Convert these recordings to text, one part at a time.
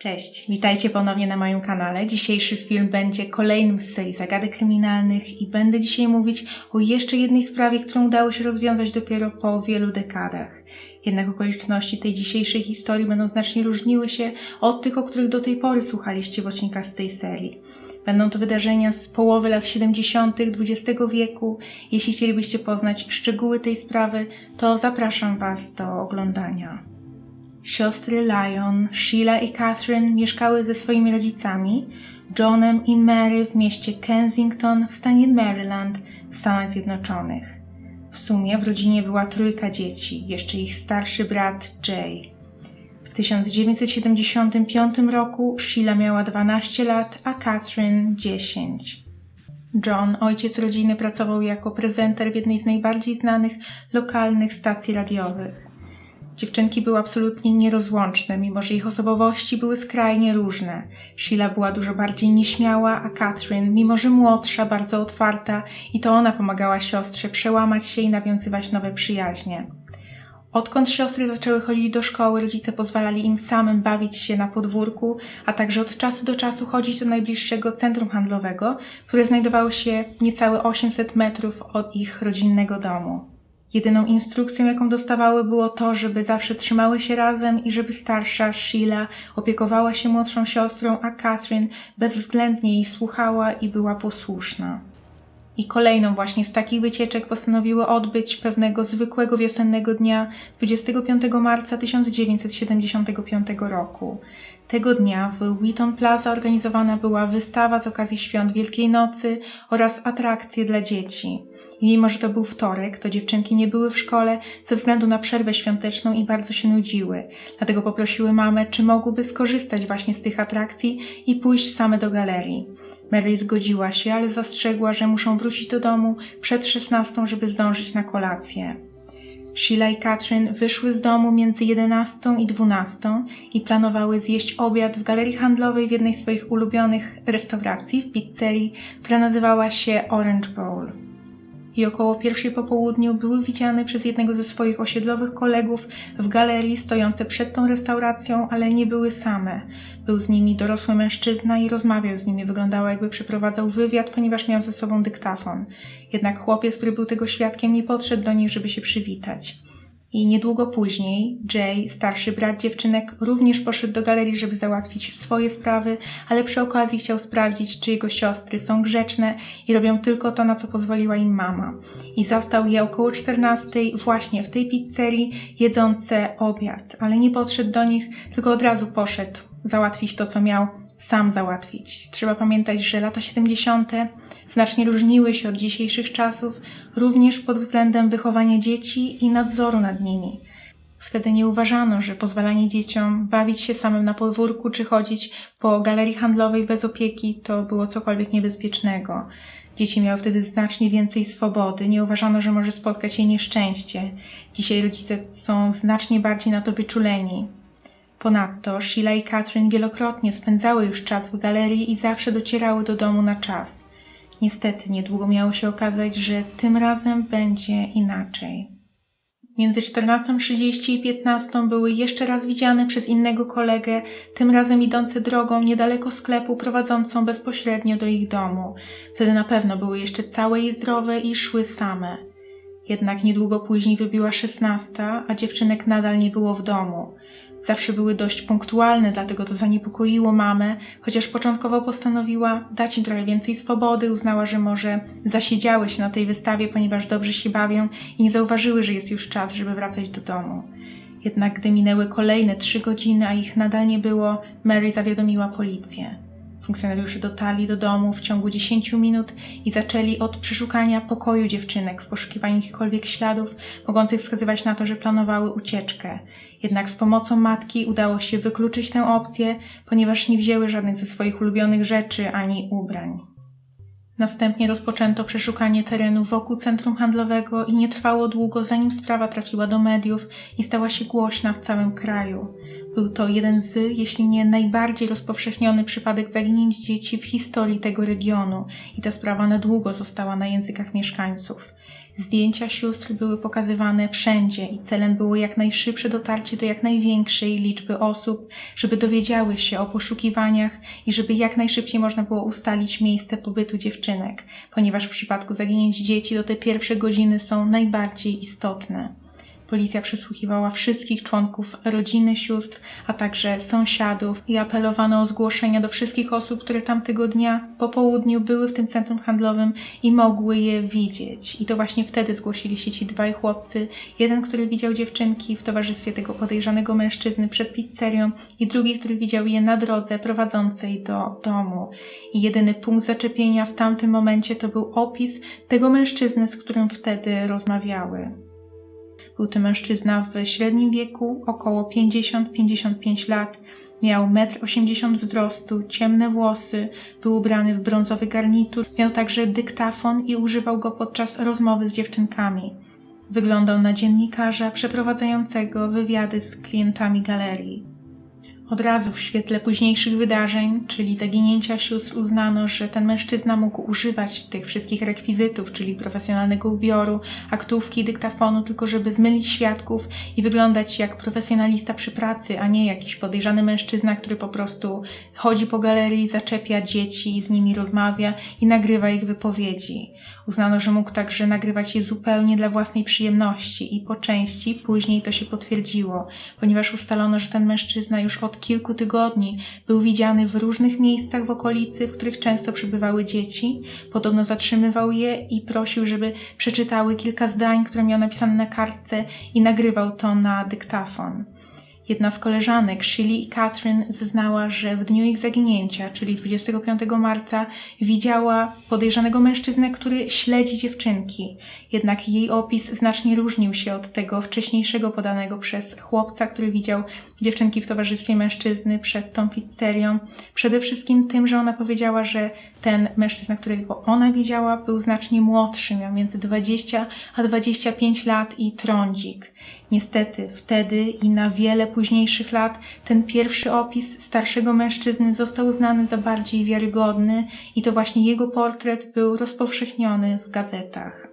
Cześć, witajcie ponownie na moim kanale. Dzisiejszy film będzie kolejnym z serii zagadek kryminalnych i będę dzisiaj mówić o jeszcze jednej sprawie, którą udało się rozwiązać dopiero po wielu dekadach. Jednak okoliczności tej dzisiejszej historii będą znacznie różniły się od tych, o których do tej pory słuchaliście w odcinkach z tej serii. Będą to wydarzenia z połowy lat 70. XX wieku. Jeśli chcielibyście poznać szczegóły tej sprawy, to zapraszam Was do oglądania. Siostry Lyon, Sheila i Catherine mieszkały ze swoimi rodzicami, Johnem i Mary w mieście Kensington w stanie Maryland w Stanach Zjednoczonych. W sumie w rodzinie była trójka dzieci, jeszcze ich starszy brat Jay. W 1975 roku Sheila miała 12 lat, a Catherine 10. John, ojciec rodziny, pracował jako prezenter w jednej z najbardziej znanych lokalnych stacji radiowych. Dziewczynki były absolutnie nierozłączne, mimo że ich osobowości były skrajnie różne. Sheila była dużo bardziej nieśmiała, a Catherine, mimo że młodsza, bardzo otwarta i to ona pomagała siostrze przełamać się i nawiązywać nowe przyjaźnie. Odkąd siostry zaczęły chodzić do szkoły, rodzice pozwalali im samym bawić się na podwórku, a także od czasu do czasu chodzić do najbliższego centrum handlowego, które znajdowało się niecałe 800 metrów od ich rodzinnego domu. Jedyną instrukcją, jaką dostawały, było to, żeby zawsze trzymały się razem i żeby starsza Sheila opiekowała się młodszą siostrą, a Catherine bezwzględnie jej słuchała i była posłuszna. I kolejną właśnie z takich wycieczek postanowiły odbyć pewnego zwykłego wiosennego dnia 25 marca 1975 roku. Tego dnia w Wheaton Plaza organizowana była wystawa z okazji świąt Wielkiej Nocy oraz atrakcje dla dzieci. I mimo, że to był wtorek, to dziewczynki nie były w szkole ze względu na przerwę świąteczną i bardzo się nudziły. Dlatego poprosiły mamę, czy mogłyby skorzystać właśnie z tych atrakcji i pójść same do galerii. Mary zgodziła się, ale zastrzegła, że muszą wrócić do domu przed 16, żeby zdążyć na kolację. Sheila i Katrin wyszły z domu między 11 i 12 i planowały zjeść obiad w galerii handlowej w jednej z swoich ulubionych restauracji w pizzerii, która nazywała się Orange Bowl i około pierwszej po południu były widziane przez jednego ze swoich osiedlowych kolegów w galerii stojące przed tą restauracją, ale nie były same. Był z nimi dorosły mężczyzna i rozmawiał z nimi. Wyglądało jakby przeprowadzał wywiad, ponieważ miał ze sobą dyktafon. Jednak chłopiec, który był tego świadkiem, nie podszedł do nich, żeby się przywitać. I niedługo później Jay, starszy brat dziewczynek, również poszedł do galerii, żeby załatwić swoje sprawy, ale przy okazji chciał sprawdzić, czy jego siostry są grzeczne i robią tylko to, na co pozwoliła im mama. I zastał je około 14 właśnie w tej pizzerii jedzące obiad, ale nie podszedł do nich, tylko od razu poszedł załatwić to, co miał sam załatwić. Trzeba pamiętać, że lata 70. znacznie różniły się od dzisiejszych czasów, również pod względem wychowania dzieci i nadzoru nad nimi. Wtedy nie uważano, że pozwalanie dzieciom bawić się samym na podwórku czy chodzić po galerii handlowej bez opieki to było cokolwiek niebezpiecznego. Dzieci miały wtedy znacznie więcej swobody, nie uważano, że może spotkać je nieszczęście. Dzisiaj rodzice są znacznie bardziej na to wyczuleni. Ponadto Sheila i Catherine wielokrotnie spędzały już czas w galerii i zawsze docierały do domu na czas. Niestety niedługo miało się okazać, że tym razem będzie inaczej. Między 14.30 i 15 były jeszcze raz widziane przez innego kolegę, tym razem idące drogą niedaleko sklepu prowadzącą bezpośrednio do ich domu. Wtedy na pewno były jeszcze całe i zdrowe i szły same. Jednak niedługo później wybiła 16, a dziewczynek nadal nie było w domu. Zawsze były dość punktualne, dlatego to zaniepokoiło mamę, chociaż początkowo postanowiła dać im trochę więcej swobody, uznała, że może zasiedziały się na tej wystawie, ponieważ dobrze się bawią i nie zauważyły, że jest już czas, żeby wracać do domu. Jednak gdy minęły kolejne trzy godziny, a ich nadal nie było, Mary zawiadomiła policję. Funkcjonariusze dotarli do domu w ciągu 10 minut i zaczęli od przeszukania pokoju dziewczynek w poszukiwaniu jakichkolwiek śladów mogących wskazywać na to, że planowały ucieczkę. Jednak z pomocą matki udało się wykluczyć tę opcję, ponieważ nie wzięły żadnych ze swoich ulubionych rzeczy ani ubrań. Następnie rozpoczęto przeszukanie terenu wokół centrum handlowego i nie trwało długo, zanim sprawa trafiła do mediów i stała się głośna w całym kraju. Był to jeden z, jeśli nie najbardziej rozpowszechniony przypadek zaginięć dzieci w historii tego regionu i ta sprawa na długo została na językach mieszkańców. Zdjęcia sióstr były pokazywane wszędzie i celem było jak najszybsze dotarcie do jak największej liczby osób, żeby dowiedziały się o poszukiwaniach i żeby jak najszybciej można było ustalić miejsce pobytu dziewczynek, ponieważ w przypadku zaginięć dzieci to te pierwsze godziny są najbardziej istotne. Policja przesłuchiwała wszystkich członków rodziny sióstr, a także sąsiadów i apelowano o zgłoszenia do wszystkich osób, które tamtego dnia po południu były w tym centrum handlowym i mogły je widzieć. I to właśnie wtedy zgłosili się ci dwaj chłopcy. Jeden, który widział dziewczynki w towarzystwie tego podejrzanego mężczyzny przed pizzerią i drugi, który widział je na drodze prowadzącej do domu. I jedyny punkt zaczepienia w tamtym momencie to był opis tego mężczyzny, z którym wtedy rozmawiały. Był to mężczyzna w średnim wieku, około 50-55 lat. Miał 1,80 m wzrostu, ciemne włosy, był ubrany w brązowy garnitur, miał także dyktafon i używał go podczas rozmowy z dziewczynkami. Wyglądał na dziennikarza przeprowadzającego wywiady z klientami galerii. Od razu w świetle późniejszych wydarzeń, czyli zaginięcia sióstr, uznano, że ten mężczyzna mógł używać tych wszystkich rekwizytów, czyli profesjonalnego ubioru, aktówki, dyktafonu, tylko żeby zmylić świadków i wyglądać jak profesjonalista przy pracy, a nie jakiś podejrzany mężczyzna, który po prostu chodzi po galerii, zaczepia dzieci, z nimi rozmawia i nagrywa ich wypowiedzi. Uznano, że mógł także nagrywać je zupełnie dla własnej przyjemności i po części później to się potwierdziło, ponieważ ustalono, że ten mężczyzna już od kilku tygodni był widziany w różnych miejscach w okolicy, w których często przebywały dzieci. Podobno zatrzymywał je i prosił, żeby przeczytały kilka zdań, które miał napisane na kartce i nagrywał to na dyktafon. Jedna z koleżanek, Shirley i Catherine, zeznała, że w dniu ich zaginięcia, czyli 25 marca, widziała podejrzanego mężczyznę, który śledzi dziewczynki. Jednak jej opis znacznie różnił się od tego wcześniejszego podanego przez chłopca, który widział dziewczynki w towarzystwie mężczyzny przed tą pizzerią. Przede wszystkim tym, że ona powiedziała, że ten mężczyzna, którego ona widziała, był znacznie młodszy, miał między 20 a 25 lat i trądzik. Niestety wtedy i na wiele późniejszych lat ten pierwszy opis starszego mężczyzny został uznany za bardziej wiarygodny i to właśnie jego portret był rozpowszechniony w gazetach.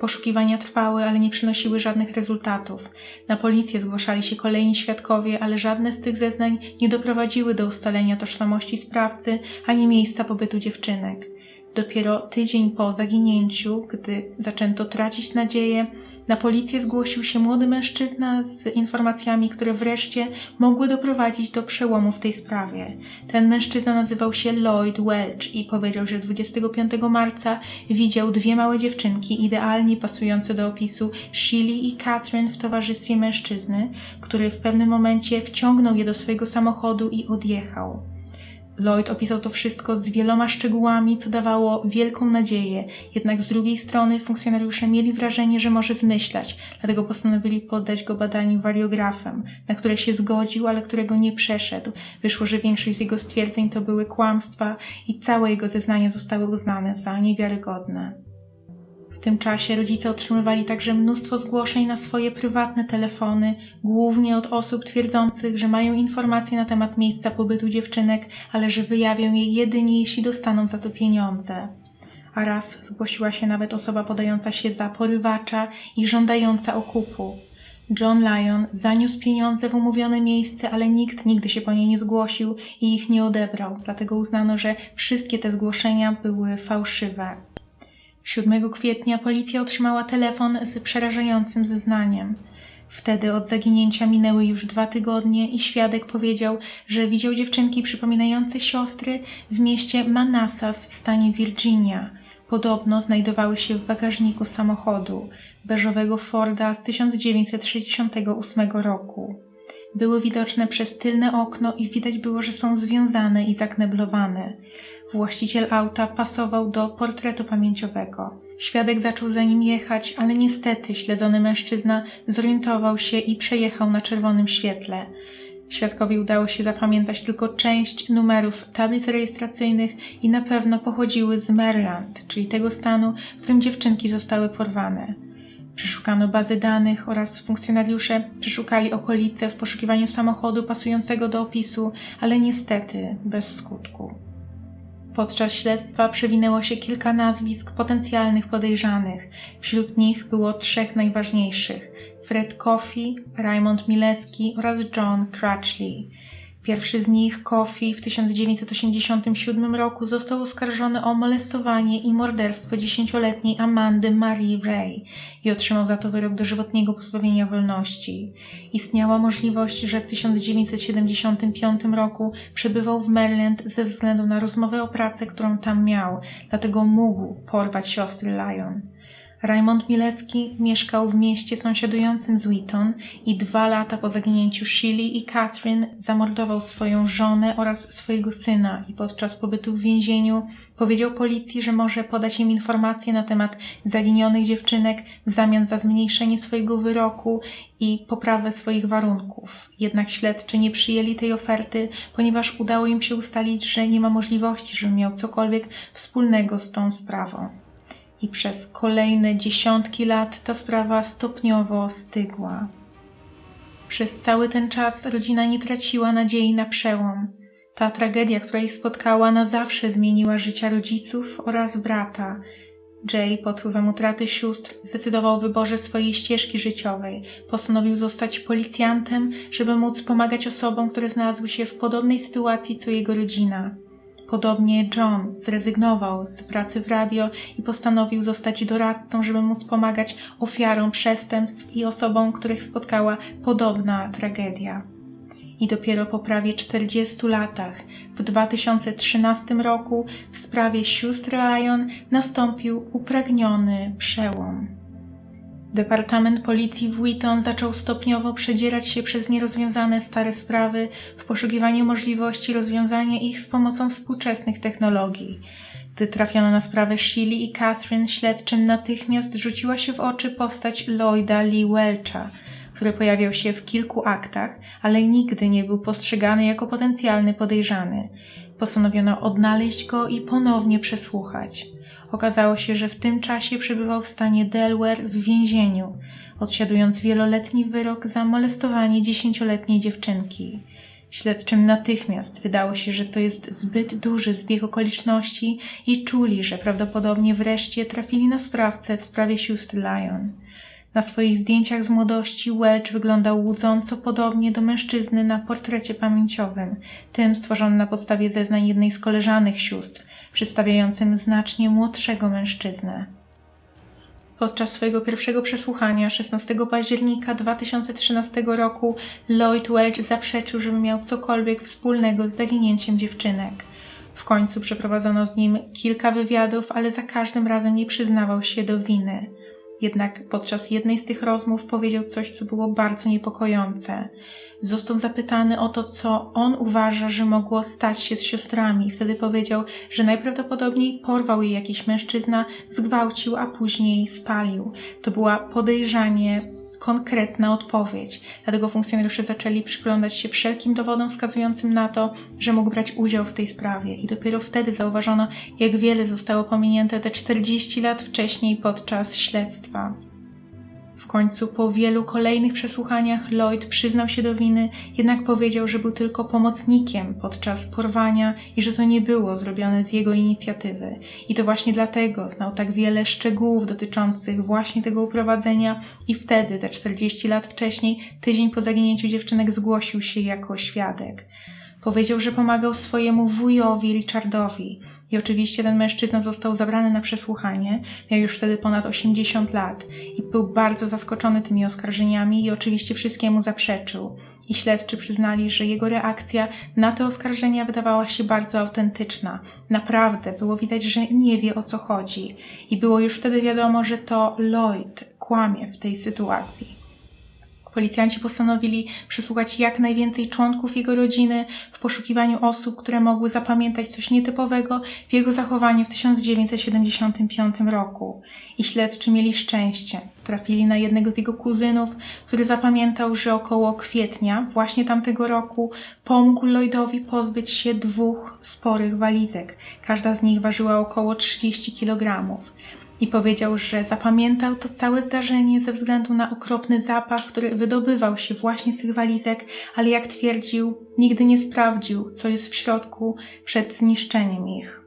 Poszukiwania trwały, ale nie przynosiły żadnych rezultatów. Na policję zgłaszali się kolejni świadkowie, ale żadne z tych zeznań nie doprowadziły do ustalenia tożsamości sprawcy ani miejsca pobytu dziewczynek. Dopiero tydzień po zaginięciu, gdy zaczęto tracić nadzieję, na policję zgłosił się młody mężczyzna z informacjami, które wreszcie mogły doprowadzić do przełomu w tej sprawie. Ten mężczyzna nazywał się Lloyd Welch i powiedział, że 25 marca widział dwie małe dziewczynki idealnie pasujące do opisu Shirley i Catherine w towarzystwie mężczyzny, który w pewnym momencie wciągnął je do swojego samochodu i odjechał. Lloyd opisał to wszystko z wieloma szczegółami, co dawało wielką nadzieję, jednak z drugiej strony funkcjonariusze mieli wrażenie, że może zmyślać, dlatego postanowili poddać go badaniu wariografem, na które się zgodził, ale którego nie przeszedł. Wyszło, że większość z jego stwierdzeń to były kłamstwa i całe jego zeznania zostały uznane za niewiarygodne. W tym czasie rodzice otrzymywali także mnóstwo zgłoszeń na swoje prywatne telefony, głównie od osób twierdzących, że mają informacje na temat miejsca pobytu dziewczynek, ale że wyjawią je jedynie jeśli dostaną za to pieniądze. A raz zgłosiła się nawet osoba podająca się za porywacza i żądająca okupu. John Lyon zaniósł pieniądze w umówione miejsce, ale nikt nigdy się po nie nie zgłosił i ich nie odebrał, dlatego uznano, że wszystkie te zgłoszenia były fałszywe. 7 kwietnia policja otrzymała telefon z przerażającym zeznaniem. Wtedy od zaginięcia minęły już dwa tygodnie i świadek powiedział, że widział dziewczynki przypominające siostry w mieście Manassas w stanie Virginia. Podobno znajdowały się w bagażniku samochodu, beżowego Forda z 1968 roku. Były widoczne przez tylne okno i widać było, że są związane i zakneblowane. Właściciel auta pasował do portretu pamięciowego. Świadek zaczął za nim jechać, ale niestety śledzony mężczyzna zorientował się i przejechał na czerwonym świetle. Świadkowi udało się zapamiętać tylko część numerów tablic rejestracyjnych i na pewno pochodziły z Maryland, czyli tego stanu, w którym dziewczynki zostały porwane. Przeszukano bazy danych oraz funkcjonariusze przeszukali okolice w poszukiwaniu samochodu pasującego do opisu, ale niestety bez skutku. Podczas śledztwa przewinęło się kilka nazwisk potencjalnych podejrzanych. Wśród nich było trzech najważniejszych: Fred Coffey, Raymond Mileski oraz John Crutchley. Pierwszy z nich, Coffey, w 1987 roku został oskarżony o molestowanie i morderstwo dziesięcioletniej Amandy Marie Ray i otrzymał za to wyrok dożywotniego pozbawienia wolności. Istniała możliwość, że w 1975 roku przebywał w Maryland ze względu na rozmowę o pracę, którą tam miał, dlatego mógł porwać siostry Lyon. Raymond Mileski mieszkał w mieście sąsiadującym z Wheaton i dwa lata po zaginięciu Shirley i Catherine zamordował swoją żonę oraz swojego syna i podczas pobytu w więzieniu powiedział policji, że może podać im informacje na temat zaginionych dziewczynek w zamian za zmniejszenie swojego wyroku i poprawę swoich warunków. Jednak śledczy nie przyjęli tej oferty, ponieważ udało im się ustalić, że nie ma możliwości, żeby miał cokolwiek wspólnego z tą sprawą i przez kolejne dziesiątki lat ta sprawa stopniowo stygła. Przez cały ten czas rodzina nie traciła nadziei na przełom. Ta tragedia, która ich spotkała, na zawsze zmieniła życia rodziców oraz brata. Jay pod wpływem utraty sióstr zdecydował o wyborze swojej ścieżki życiowej. Postanowił zostać policjantem, żeby móc pomagać osobom, które znalazły się w podobnej sytuacji co jego rodzina. Podobnie John zrezygnował z pracy w radio i postanowił zostać doradcą, żeby móc pomagać ofiarom przestępstw i osobom, których spotkała podobna tragedia. I dopiero po prawie 40 latach, w 2013 roku, w sprawie sióstr Lyon nastąpił upragniony przełom. Departament Policji w Wheaton zaczął stopniowo przedzierać się przez nierozwiązane stare sprawy w poszukiwaniu możliwości rozwiązania ich z pomocą współczesnych technologii. Gdy trafiono na sprawę Shirley i Catherine, śledczym natychmiast rzuciła się w oczy postać Lloyda Lee Welcha, który pojawiał się w kilku aktach, ale nigdy nie był postrzegany jako potencjalny podejrzany. Postanowiono odnaleźć go i ponownie przesłuchać. Okazało się, że w tym czasie przebywał w stanie Delaware w więzieniu, odsiadując wieloletni wyrok za molestowanie dziesięcioletniej dziewczynki. Śledczym natychmiast wydało się, że to jest zbyt duży zbieg okoliczności i czuli, że prawdopodobnie wreszcie trafili na sprawcę w sprawie sióstr Lyon. Na swoich zdjęciach z młodości Welch wyglądał łudząco podobnie do mężczyzny na portrecie pamięciowym, tym stworzonym na podstawie zeznań jednej z koleżanek sióstr, przedstawiającym znacznie młodszego mężczyznę. Podczas swojego pierwszego przesłuchania 16 października 2013 roku Lloyd Welch zaprzeczył, żeby miał cokolwiek wspólnego z zaginięciem dziewczynek. W końcu przeprowadzono z nim kilka wywiadów, ale za każdym razem nie przyznawał się do winy. Jednak podczas jednej z tych rozmów powiedział coś, co było bardzo niepokojące. Został zapytany o to, co on uważa, że mogło stać się z siostrami. Wtedy powiedział, że najprawdopodobniej porwał je jakiś mężczyzna, zgwałcił, a później spalił. To była podejrzanie konkretna odpowiedź. Dlatego funkcjonariusze zaczęli przyglądać się wszelkim dowodom wskazującym na to, że mógł brać udział w tej sprawie. I dopiero wtedy zauważono, jak wiele zostało pominięte te 40 lat wcześniej podczas śledztwa końcu po wielu kolejnych przesłuchaniach Lloyd przyznał się do winy, jednak powiedział, że był tylko pomocnikiem podczas porwania i że to nie było zrobione z jego inicjatywy. I to właśnie dlatego znał tak wiele szczegółów dotyczących właśnie tego uprowadzenia i wtedy, te 40 lat wcześniej, tydzień po zaginięciu dziewczynek, zgłosił się jako świadek. Powiedział, że pomagał swojemu wujowi Richardowi, i oczywiście ten mężczyzna został zabrany na przesłuchanie, miał już wtedy ponad 80 lat i był bardzo zaskoczony tymi oskarżeniami i oczywiście wszystkiemu zaprzeczył. I śledczy przyznali, że jego reakcja na te oskarżenia wydawała się bardzo autentyczna. Naprawdę było widać, że nie wie o co chodzi. I było już wtedy wiadomo, że to Lloyd kłamie w tej sytuacji. Policjanci postanowili przesłuchać jak najwięcej członków jego rodziny w poszukiwaniu osób, które mogły zapamiętać coś nietypowego w jego zachowaniu w 1975 roku. I śledczy mieli szczęście. Trafili na jednego z jego kuzynów, który zapamiętał, że około kwietnia właśnie tamtego roku pomógł Lloydowi pozbyć się dwóch sporych walizek. Każda z nich ważyła około 30 kg i powiedział, że zapamiętał to całe zdarzenie ze względu na okropny zapach, który wydobywał się właśnie z tych walizek, ale jak twierdził, nigdy nie sprawdził, co jest w środku przed zniszczeniem ich.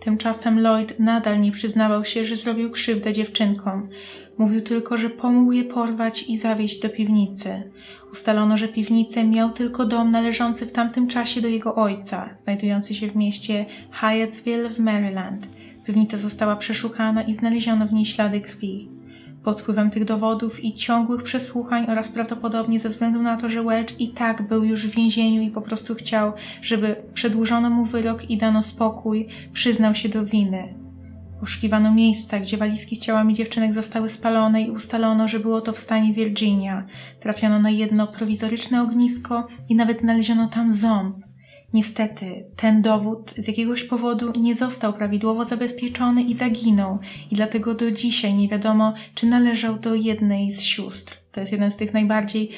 Tymczasem Lloyd nadal nie przyznawał się, że zrobił krzywdę dziewczynkom. Mówił tylko, że pomógł je porwać i zawieźć do piwnicy. Ustalono, że piwnicę miał tylko dom należący w tamtym czasie do jego ojca, znajdujący się w mieście Hyattsville w Maryland. Piwnica została przeszukana i znaleziono w niej ślady krwi. Pod wpływem tych dowodów i ciągłych przesłuchań oraz prawdopodobnie ze względu na to, że Welch i tak był już w więzieniu i po prostu chciał, żeby przedłużono mu wyrok i dano spokój, przyznał się do winy. Poszukiwano miejsca, gdzie walizki z ciałami dziewczynek zostały spalone i ustalono, że było to w stanie Virginia. Trafiono na jedno prowizoryczne ognisko i nawet znaleziono tam ząb. Niestety, ten dowód z jakiegoś powodu nie został prawidłowo zabezpieczony i zaginął, i dlatego do dzisiaj nie wiadomo, czy należał do jednej z sióstr. To jest jeden z tych najbardziej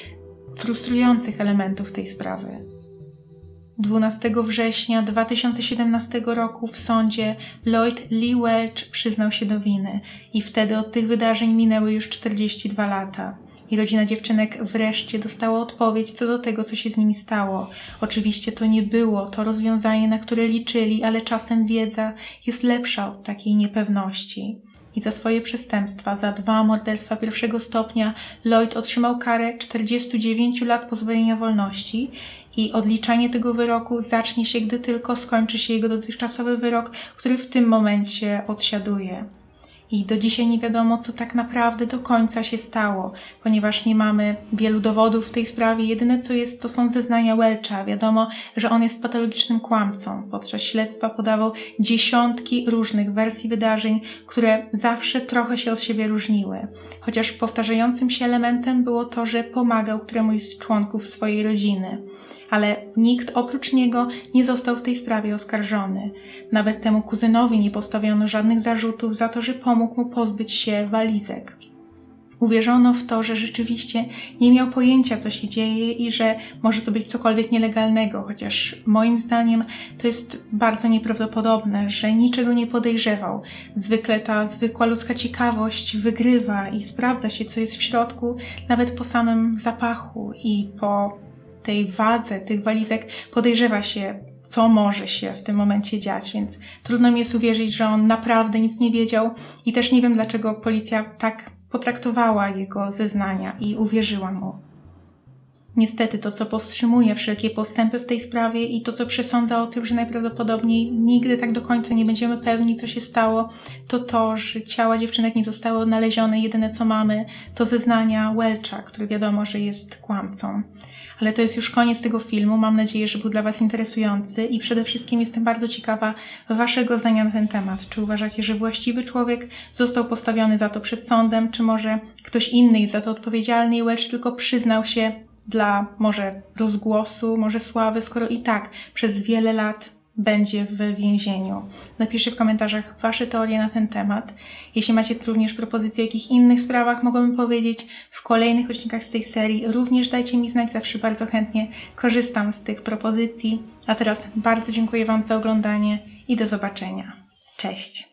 frustrujących elementów tej sprawy. 12 września 2017 roku w sądzie Lloyd Lee Welch przyznał się do winy i wtedy od tych wydarzeń minęły już 42 lata. I rodzina dziewczynek wreszcie dostała odpowiedź co do tego, co się z nimi stało. Oczywiście to nie było to rozwiązanie, na które liczyli, ale czasem wiedza jest lepsza od takiej niepewności. I za swoje przestępstwa, za dwa morderstwa pierwszego stopnia, Lloyd otrzymał karę 49 lat pozbawienia wolności i odliczanie tego wyroku zacznie się, gdy tylko skończy się jego dotychczasowy wyrok, który w tym momencie odsiaduje. I do dzisiaj nie wiadomo, co tak naprawdę do końca się stało, ponieważ nie mamy wielu dowodów w tej sprawie. Jedyne co jest, to są zeznania Welcha. Wiadomo, że on jest patologicznym kłamcą. Podczas śledztwa podawał dziesiątki różnych wersji wydarzeń, które zawsze trochę się od siebie różniły. Chociaż powtarzającym się elementem było to, że pomagał któremuś z członków swojej rodziny ale nikt oprócz niego nie został w tej sprawie oskarżony. Nawet temu kuzynowi nie postawiono żadnych zarzutów za to, że pomógł mu pozbyć się walizek. Uwierzono w to, że rzeczywiście nie miał pojęcia, co się dzieje i że może to być cokolwiek nielegalnego, chociaż moim zdaniem to jest bardzo nieprawdopodobne, że niczego nie podejrzewał. Zwykle ta zwykła ludzka ciekawość wygrywa i sprawdza się, co jest w środku, nawet po samym zapachu i po tej wadze tych walizek podejrzewa się, co może się w tym momencie dziać, więc trudno mi jest uwierzyć, że on naprawdę nic nie wiedział i też nie wiem, dlaczego policja tak potraktowała jego zeznania i uwierzyła mu. Niestety to, co powstrzymuje wszelkie postępy w tej sprawie i to, co przesądza o tym, że najprawdopodobniej nigdy tak do końca nie będziemy pewni, co się stało, to to, że ciała dziewczynek nie zostały odnalezione. Jedyne, co mamy, to zeznania Welcha, który wiadomo, że jest kłamcą. Ale to jest już koniec tego filmu. Mam nadzieję, że był dla Was interesujący i przede wszystkim jestem bardzo ciekawa Waszego zdania na ten temat. Czy uważacie, że właściwy człowiek został postawiony za to przed sądem, czy może ktoś inny jest za to odpowiedzialny i Welch tylko przyznał się dla może rozgłosu, może sławy, skoro i tak przez wiele lat będzie w więzieniu. Napiszcie w komentarzach Wasze teorie na ten temat. Jeśli macie również propozycje o jakich innych sprawach mogłabym powiedzieć w kolejnych odcinkach z tej serii, również dajcie mi znać, zawsze bardzo chętnie korzystam z tych propozycji. A teraz bardzo dziękuję Wam za oglądanie i do zobaczenia. Cześć!